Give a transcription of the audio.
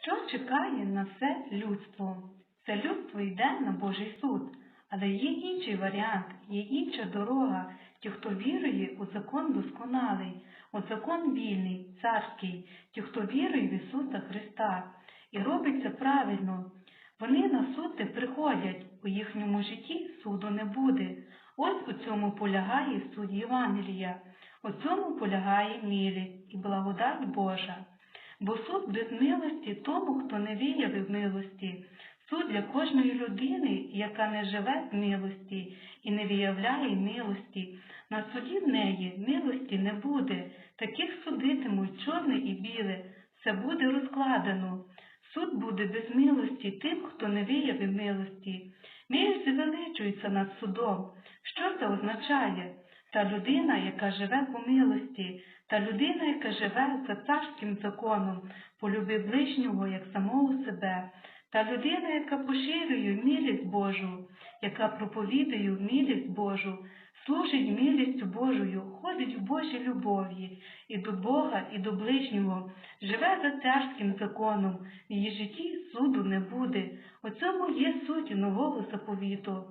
Що чекає на все людство? Це людство йде на Божий суд, але є інший варіант, є інша дорога. Ті, хто вірує у закон досконалий, у закон вільний, царський, ті, хто вірує в Ісуса Христа і робить це правильно. Вони на суд не приходять, у їхньому житті суду не буде. Ось у цьому полягає суд Євангелія, у цьому полягає милість і благодать Божа. Бо суд без милості тому, хто не виявив милості, суд для кожної людини, яка не живе в милості і не виявляє милості. На суді в неї милості не буде, таких судитимуть чорне і біле, все буде розкладено. Суд буде без милості тим, хто не виявив милості. Милість звеличується над судом. Що це означає? Та людина, яка живе по милості, та людина, яка живе за царським законом, полюби ближнього як самого себе, та людина, яка поширює милість Божу, яка проповідує милість Божу, служить милістю Божою, ходить в Божій любові і до Бога, і до ближнього, живе за царським законом, в її житті суду не буде. У цьому є суть нового заповіту.